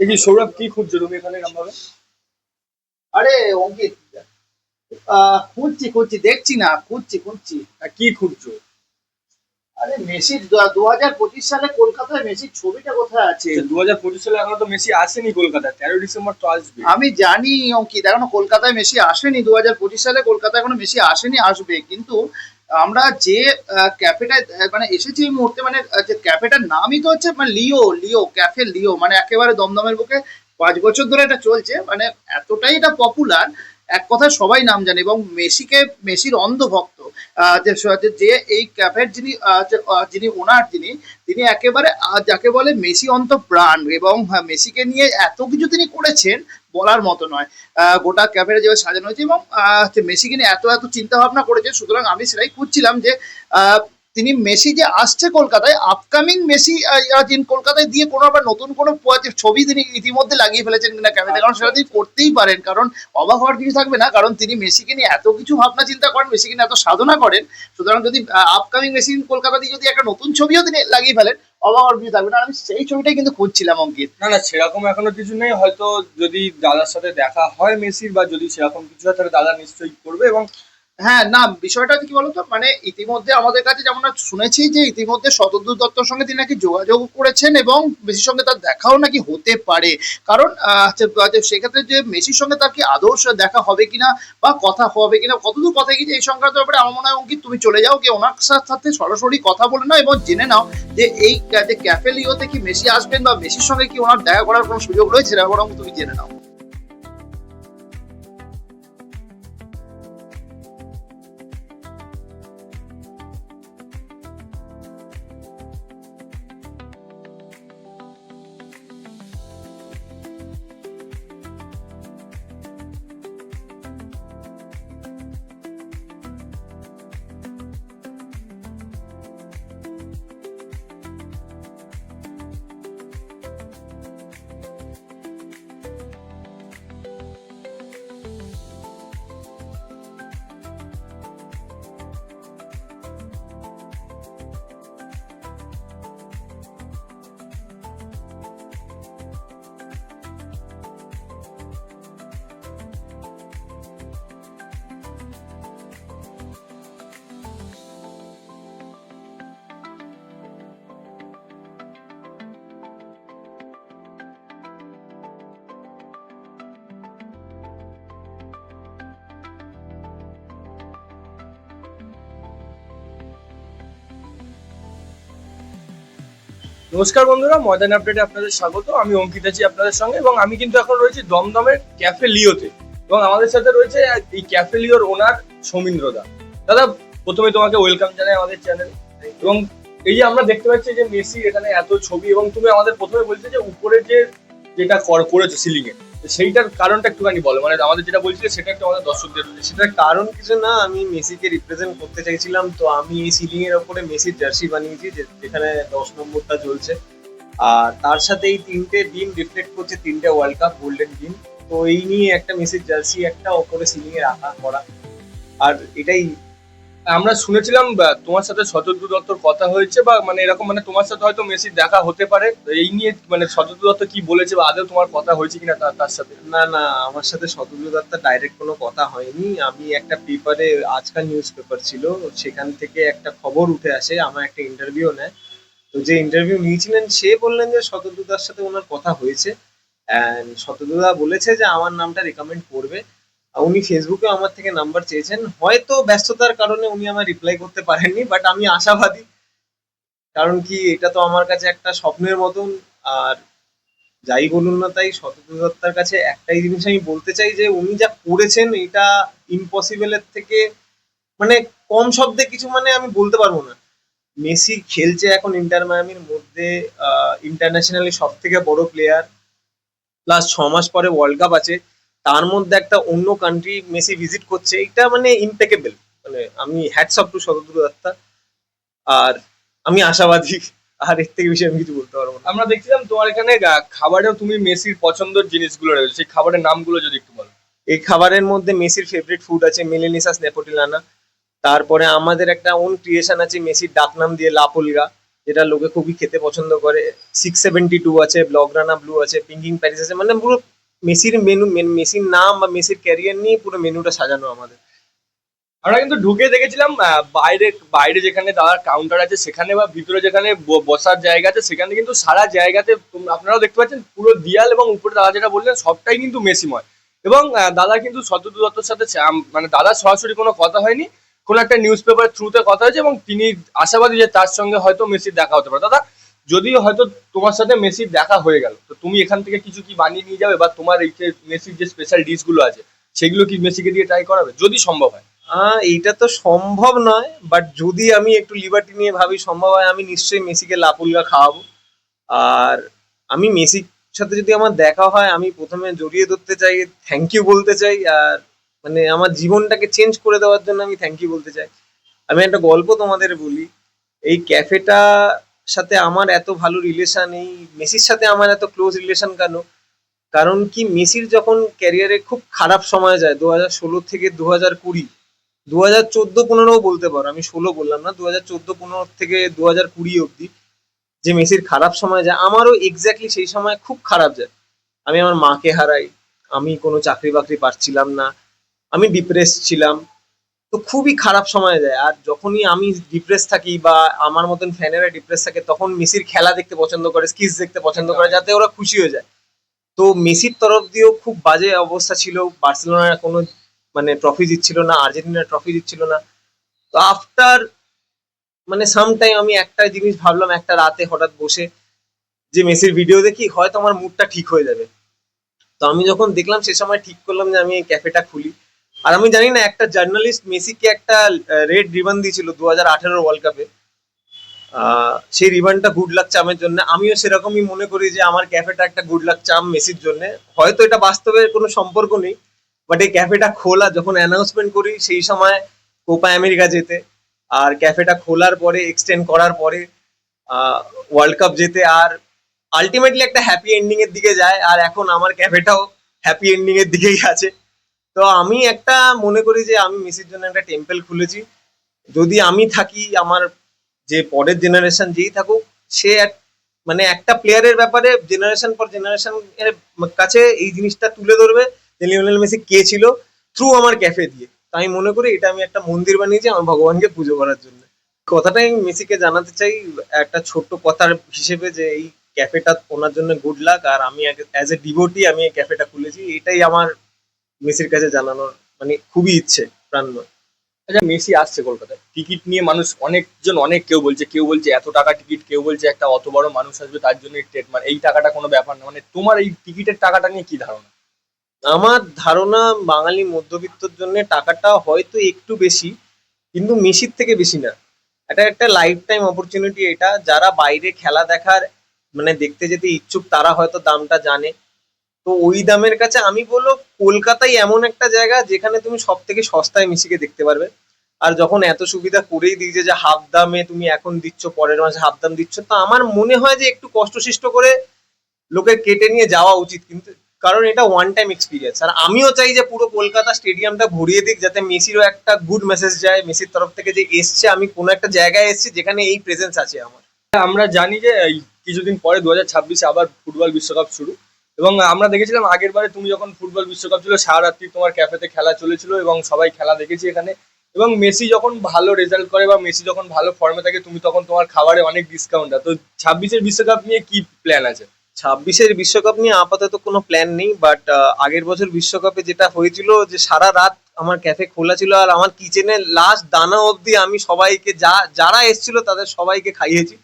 যে সৌরভ কি খুঁজছো তুমি এখানে এরকম ভাবে আরে অঙ্কিত আহ, খুঁজছি খুঁজছি দেখছি না খুঁজছি খুঁজছি। আর কি খুঁজছো? আরে মেসির দু হাজার পঁচিশ সালে কলকাতায় মেসির ছবিটা কোথায় আছে? দু হাজার পঁচিশ সালে এখনও তো মেসি আসেনি কলকাতায় তেরো ডিসেম্বর তো আসবে। আমি জানি অঙ্কিত এখনও কলকাতায় মেসি আসেনি। দু হাজার পঁচিশ সালে কলকাতায় এখনও মেসি আসেনি আসবে। কিন্তু আমরা যে ক্যাফেটায় মানে এসেছি এই মুহূর্তে মানে যে ক্যাফেটার নামই তো হচ্ছে মানে লিও লিও ক্যাফে লিও মানে একেবারে দমদমের বুকে পাঁচ বছর ধরে এটা চলছে মানে এতটাই এটা পপুলার এক কথায় সবাই নাম জানে এবং মেসিকে মেসির অন্ধভক্ত যে এই ক্যাফের যিনি যিনি ওনার যিনি তিনি একেবারে যাকে বলে মেসি অন্ত প্রাণ এবং হ্যাঁ, মেসিকে নিয়ে এত কিছু তিনি করেছেন বলার মতো নয়। গোটা ক্যাফেটা যেভাবে সাজানো হয়েছে এবং যে মেসিকে নিয়ে এত এত চিন্তা ভাবনা করেছে, সুতরাং আমি সেটাই খুঁজছিলাম যে তিনি মেসি যে আসছে কলকাতায় আপকামিং মেসি যিনি কলকাতায় দিয়ে কোনো আবার নতুন কোনো ছবি তিনি ইতিমধ্যে লাগিয়ে ফেলেছেন কিনা ক্যাফেতে, কারণ সেটা তিনি করতেই পারেন, কারণ অবাক হওয়ার কিছু থাকবে না, কারণ তিনি মেসিকে নিয়ে এত কিছু ভাবনা চিন্তা করেন, মেসিকে নিয়ে এত সাধনা করেন, সুতরাং যদি আপকামিং মেসি কলকাতা দিয়ে যদি একটা নতুন ছবিও তিনি লাগিয়ে ফেলেন অবাক আর কিছু থাকবে। না আমি সেই ছবিটাই কিন্তু খুঁজছিলাম, অঙ্কিত। না না, সেরকম এখনও কিছু নেই। হয়তো যদি দাদার সাথে দেখা হয় মেসির বা যদি সেরকম কিছু হয়, তাহলে দাদা নিশ্চয়ই করবে এবং হ্যাঁ না, বিষয়টা কি বলতো? মানে ইতিমধ্যে আমাদের কাছে যেমন শুনেছি যে ইতিমধ্যে শতদূর দত্তর সঙ্গে তিনি নাকি যোগাযোগ করেছেন এবং মেসির সঙ্গে তার দেখাও নাকি হতে পারে। কারণ সেক্ষেত্রে যে মেসির সঙ্গে তার কি আদৌ সে দেখা হবে কিনা বা কথা হবে কিনা, কতদূর কথা গিয়েছে এই সংক্রান্ত ব্যাপারে আমার মনে হয় অঙ্কিত, তুমি চলে যাও কি ওনার সাথে সরাসরি কথা বলে নাও এবং জেনে নাও যে এই, যে ক্যাফে লিওতে কি মেসি আসবেন বা মেসির সঙ্গে কি ওনার দেখা করার কোনো সুযোগ রয়েছে বরং তুমি জেনে নাও। নমস্কার বন্ধুরা, ময়দান আপডেটে আপনাদের স্বাগত। আমি অঙ্কিত আছি আপনাদের সঙ্গে এবং আমি কিন্তু এখন রয়েছি দমদমের ক্যাফে লিওতে এবং আমাদের সাথে রয়েছে এই ক্যাফে লিওর ওনার সৌমিন্দ্র দা। দাদা, প্রথমে তোমাকে ওয়েলকাম জানাই আমাদের চ্যানেল এবং এই যে আমরা দেখতে পাচ্ছি যে মেসি এখানে এত ছবি এবং তুমি আমাদের প্রথমে বলছো যে উপরে যে যেটা কর- করেছ সিলিং এ। সেইটার কারণটা একটুখানি বলো। মানে আমাদের যেটা বলছিলে, সেটা একটু আমাদের দর্শকদের সেটার কারণ কিছু না, আমি মেসিকে রিপ্রেজেন্ট করতে চাইছিলাম। তো আমি এই সিলিং এর ওপরে মেসির জার্সি বানিয়েছি যেখানে দশ নম্বরটা জ্বলছে। আর তার সাথে এই তিনটে ডিম রিফ্লেক্ট করছে, তিনটে ওয়ার্ল্ড কাপ গোল্ডেন ডিম। তো এই নিয়ে একটা মেসির জার্সি একটা ওপরে সিলিং এ রাখা করা। আর এটাই আমরা শুনেছিলাম তোমার সাথে শতদ্রু দত্তর কথা হয়েছে বা মানে এরকম মানে তোমার সাথে হয়তো মেসির দেখা হতে পারে। এই নিয়ে মানে শতদ্রু দত্ত কি বলেছে বা আদৌ তোমার কথা হয়েছে কিনা তার সাথে? না না, আমার সাথে শতদ্রু দত্তার ডাইরেক্ট কোনো কথা হয়নি। আমি একটা পেপারে আজকাল নিউজ পেপার ছিল, সেখান থেকে একটা খবর উঠে আসে আমার একটা ইন্টারভিউ নেয়। তো যে ইন্টারভিউ নিয়েছিলেন, সে বললেন যে শতদ্রুদার সাথে ওনার কথা হয়েছে। অ্যান্ড শতদ্রুদা বলেছে যে আমার নামটা রেকমেন্ড করবে। উনি ফেসবুকে আমার থেকে নাম্বার চেয়েছেন। হয়তো ব্যস্ততার কারণে উনি আমার রিপ্লাই করতে পারেননি বাট আমি আশাবাদী। কারণ কি, এটা তো আমার কাছে একটা স্বপ্নের মতন। আর যাই বলুন না তাই দত্তার কাছে একটাই জিনিস আমি বলতে চাই যে, উনি যা করেছেন, এটা ইম্পসিবলের থেকে মানে কম শব্দে কিছু মানে আমি বলতে পারব না। মেসি খেলছে এখন ইন্টার মায়ামির মধ্যে ইন্টারন্যাশনালি সব থেকে বড় প্লেয়ার প্লাস ছ মাস পরে ওয়ার্ল্ড কাপ আছে। তার মধ্যে একটা অন্য কান্ট্রি মেসি ভিজিট করছে এটা মানে ইম্পেকেবল মানে আমি hats off to Shatadru Dutta. আর আমি আশাবাদী আর এর থেকে বেশি আমি কিছু বলতে পারব না। আমরা দেখছিলাম তোমার এখানে খাবারেও তুমি মেসির পছন্দের জিনিসগুলো রয়েছে। সেই খাবারের নামগুলো যদি একটু বলো। এই খাবারের মধ্যে মেসির ফেভারিট ফুড আছে মেলেনিসাস নেপোটিলানা তারপরে আমাদের একটা ওন ক্রিয়েশন আছে মেসির ডাকনাম দিয়ে লাপোলগা যেটা লোকে খুবই খেতে পছন্দ করে। সিক্স সেভেন্টি টু আছে ব্লগরানা ব্লু আছে পিঙ্কিং প্যারিস আছে মানে পুরো মেসির মেনু মেসির নাম বা মেসির ক্যারিয়ার নিয়ে পুরো মেনুটা সাজানো আমাদের। আমরা কিন্তু ঢুকে দেখেছিলাম বাইরে বাইরে যেখানে দাদার কাউন্টার আছে, সেখানে বা ভিতরে যেখানে বসার জায়গা আছে, সেখানে কিন্তু সারা জায়গাতে আপনারাও দেখতে পাচ্ছেন, পুরো দিয়াল এবং উপরে দাদা যেটা বললেন, সবটাই কিন্তু মেসিময়। এবং দাদা কিন্তু শতদু দত্তর সাথে মানে দাদা সরাসরি কোনো কথা হয়নি, কোনো একটা নিউজ পেপার থ্রুতে কথা হয়েছে এবং তিনি আশাবাদী যে তার সঙ্গে হয়তো মেসির দেখা হতে পারে। দাদা যদি হয়তো তোমার সাথে মেসির দেখা হয়ে গেল, তো তুমি এখান থেকে কিছু কি বানিয়ে নিয়ে যাবে বা তোমার এই যে মেসির যে স্পেশাল ডিশগুলো আছে, সেগুলো কি মেসিকে দিয়ে ট্রাই করাবে? যদি সম্ভব হয়। এইটা তো সম্ভব নয় বাট যদি আমি একটু লিবার্টি নিয়ে ভাবি, সম্ভব হয় আমি নিশ্চয়ই মেসিকে লাপুলগা খাওয়াবো। আর আমি মেসির সাথে যদি আমার দেখা হয়, আমি প্রথমে জড়িয়ে ধরতে চাই থ্যাংক ইউ বলতে চাই, আর মানে আমার জীবনটাকে চেঞ্জ করে দেওয়ার জন্য আমি থ্যাংক ইউ বলতে চাই। আমি একটা গল্প তোমাদের বলি, এই ক্যাফেটা সাথে আমার এত ভালো রিলেশন এই মেসির সাথে আমার এত ক্লোজ রিলেশন কেন? কারণ কি মেসির যখন ক্যারিয়ারে খুব খারাপ সময় যায় দু হাজার ষোলো থেকে দু হাজার কুড়ি দু হাজার চোদ্দ পনেরো বলতে পারো, আমি ষোলো বললাম না দু হাজার চোদ্দ পনেরো থেকে দু হাজার কুড়ি অব্দি যে মেসির খারাপ সময় যায়, আমারও এক্স্যাক্টলি সেই সময় খুব খারাপ যায়। আমি আমার মাকে হারাই, আমি কোনো চাকরি বাকরি পাচ্ছিলাম না, আমি ডিপ্রেস ছিলাম তো খুবই খারাপ সময় যায় আর যখনই আমি ডিপ্রেস থাকি বা আমার মতন ফ্যানেরা ডিপ্রেস থাকে তখন মেসির খেলা দেখতে পছন্দ করে স্কিজ দেখতে পছন্দ করে যাতে ওরা খুশি হয়ে যায়। তো মেসির তরফ দিয়েও খুব বাজে অবস্থা ছিল। বার্সেলোনার কোনো মানে ট্রফি জিতছিল না আর্জেন্টিনা ট্রফি জিতছিল না। তো আফটার মানে সামটাইম আমি একটা জিনিস ভাবলাম একটা রাতে হঠাৎ বসে যে মেসির ভিডিও দেখি হয়তো আমার মুডটা ঠিক হয়ে যাবে। তো আমি যখন দেখলাম সে সময় ঠিক করলাম যে আমি ক্যাফেটা খুলি। আর আমি জানি না, একটা জার্নালিস্ট মেসিকে একটা রেড রিবন দিয়েছিল দু হাজার আঠেরো ওয়ার্ল্ড কাপে সেই রিবনটা গুড লাক চামের জন্য। আমিও সেরকমই মনে করি যে আমার ক্যাফেটা একটা গুড লাক চাম মেসির জন্য। হয়তো এটা বাস্তবে কোনো সম্পর্ক নেই বাট এই ক্যাফেটা খোলা, যখন অ্যানাউন্সমেন্ট করি, সেই সময় কোপা আমেরিকা যেতে, আর ক্যাফেটা খোলার পরে এক্সটেন্ড করার পরে ওয়ার্ল্ড কাপ যেতে, আর আলটিমেটলি একটা হ্যাপি এন্ডিং এর দিকে যায়, আর এখন আমার ক্যাফেটাও হ্যাপি এন্ডিং এর দিকেই আছে। তো আমি একটা মনে করি যে আমি মেসির জন্য একটা টেম্পল খুলেছি। যদি আমি থাকি, আমার যে পরের জেনারেশন যেই থাকুক, সে মানে একটা প্লেয়ারের ব্যাপারে জেনারেশন পর জেনারেশন এর কাছে এই জিনিসটা তুলে ধরবে যে লিওনেল মেসি কে ছিল থ্রু আমার ক্যাফে দিয়ে। তো আমি মনে করি এটা আমি একটা মন্দির বানিয়েছি আমার ভগবানকে পুজো করার জন্য। কথাটা আমি মেসিকে জানাতে চাই, একটা ছোট্ট কথার হিসেবে যে এই ক্যাফেটা ওনার জন্য গুড লাক আর আমি অ্যাজ এ ডিভোটি আমি এই ক্যাফেটা খুলেছি। এটাই আমার মেসির কাছে জানানোর মানে খুবই ইচ্ছে প্রাণময় আচ্ছা মেসি আসছে কলকাতায়। টিকিট নিয়ে মানুষ অনেকজন, অনেক কেউ বলছে কেউ বলছে এত টাকা টিকিট, কেউ বলছে একটা অত বড় মানুষ আসবে, তার জন্য টেট মানে এই টাকাটা কোনো ব্যাপার না। মানে তোমার এই টিকিটের টাকাটা নিয়ে কি ধারণা? আমার ধারণা বাঙালি মধ্যবিত্তর জন্য টাকাটা হয়তো একটু বেশি, কিন্তু মেসির থেকে বেশি না। এটা একটা লাইফ টাইম অপরচুনিটি এটা। যারা বাইরে খেলা দেখার মানে দেখতে যেতে ইচ্ছুক, তারা হয়তো দামটা জানে। তো ওই দামের কাছে আমি বলব কলকাতাই এমন একটা জায়গা যেখানে তুমি সব থেকে সস্তায় মেসিকে দেখতে পারবে। আর যখন এত সুবিধা করেই দিয়েছে যে হাফ দামে তুমি এখন দিচ্ছ, পরের মাসে হাফ দাম দিচ্ছ, তো আমার মনে হয় যে একটু কষ্টসিষ্ট করে লোকের কেটে নিয়ে যাওয়া উচিত। কিন্তু কারণ এটা ওয়ান টাইম এক্সপিরিয়েন্স আর আমিও চাই যে পুরো কলকাতা স্টেডিয়ামটা ভরিয়ে দিক, যাতে মেসিরও একটা গুড মেসেজ যায়, মেসির তরফ থেকে যে এসছে, আমি কোনো একটা জায়গায় এসেছি যেখানে এই প্রেজেন্স আছে আমার। আমরা জানি যে কিছুদিন পরে দু হাজার ছাব্বিশে আবার ফুটবল বিশ্বকাপ শুরু। এবং আমরা দেখেছিলাম আগের বারে তুমি যখন ফুটবল বিশ্বকাপ ছিল সারা রাত্রি তোমার ক্যাফেতে খেলা চলেছিল এবং সবাই খেলা দেখেছি এখানে। এবং মেসি যখন ভালো রেজাল্ট করে বা মেসি যখন ভালো ফর্মে থাকে, তুমি তখন তোমার খাবারে অনেক ডিসকাউন্ট তো ছাব্বিশের বিশ্বকাপ নিয়ে কি প্ল্যান আছে? ছাব্বিশের বিশ্বকাপ নিয়ে আপাতত কোনো প্ল্যান নেই বাট আগের বছর বিশ্বকাপে যেটা হয়েছিল যে সারা রাত আমার ক্যাফে খোলা ছিল আর আমার কিচেনে লাস্ট দানা অবধি আমি সবাইকে, যা, যারা এসেছিল তাদের সবাইকে খাইয়েছি।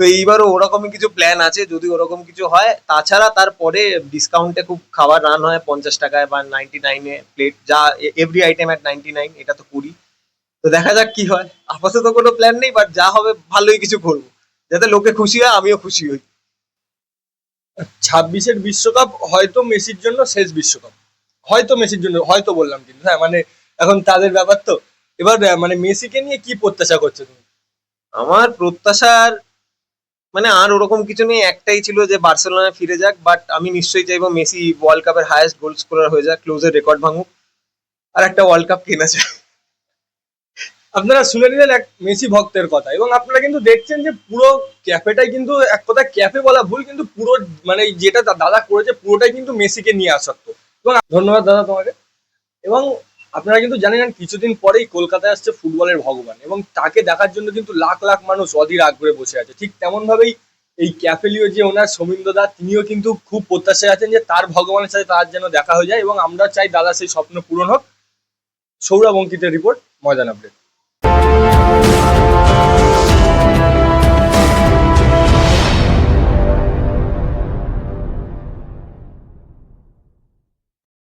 তো এইবারও ওরকমই কিছু প্ল্যান আছে যদি ওরকম কিছু হয়। তাছাড়া তারপরে ডিসকাউন্টে খুব খাবার রান হয় পঞ্চাশ টাকায় বা নাইনটি নাইনে প্লেট যা every item at ninety nine এটা তো করি তো দেখা যাক কি হয়। আপাতত কোনো প্ল্যান নেই বাট যা হবে ভালোই কিছু করব। যাতে লোকে খুশি হয় আমিও খুশি হই। ছাব্বিশের বিশ্বকাপ হয়তো মেসির জন্য শেষ বিশ্বকাপ। হয়তো মেসির জন্য হয়তো বললাম কিন্তু হ্যাঁ মানে এখন তাদের ব্যাপার তো। এবার মানে মেসিকে নিয়ে কি প্রত্যাশা করছ তুমি? আমার প্রত্যাশার মানে আর ওরকম কিছু নেই, একটাই ছিল যে বার্সেলোনায় ফিরে যাক বাট আমি নিশ্চয়ই চাইব মেসি ওয়ার্ল্ড কাপের হায়েস্ট গোল স্কোরার হয়ে যাক ক্লোজের রেকর্ড ভাঙুক, আর একটা ওয়ার্ল্ড কাপ কেনা চাই আপনারা শুনে নিলেন এক মেসি ভক্তের কথা, এবং আপনারা কিন্তু দেখছেন যে পুরো ক্যাফেটাই কিন্তু এক কথা ক্যাফে বলা ভুল, কিন্তু পুরো মানে যেটা দাদা করেছে, পুরোটাই কিন্তু মেসিকে নিয়ে আসক্ত। এবং ধন্যবাদ দাদা তোমাকে। এবং আপনারা কিন্তু জানেন কিছুদিন পরেই কলকাতায় আসছে ফুটবলের ভগবান এবং তাকে দেখার জন্য কিন্তু লাখ লাখ মানুষ অধীর আগ্রহে বসে আছে। ঠিক তেমন ভাবেই এই ক্যাফেলিও যে ওনার সৌমিন্দ্র দা তিনিও কিন্তু খুব প্রত্যাশায় আছেন যে তার ভগবানের সাথে তার যেন দেখা হয়ে যায় এবং আমরা চাই দাদা সেই স্বপ্ন পূরণ হোক। সৌরভ অঙ্কিতের রিপোর্ট, ময়দান আপডেট।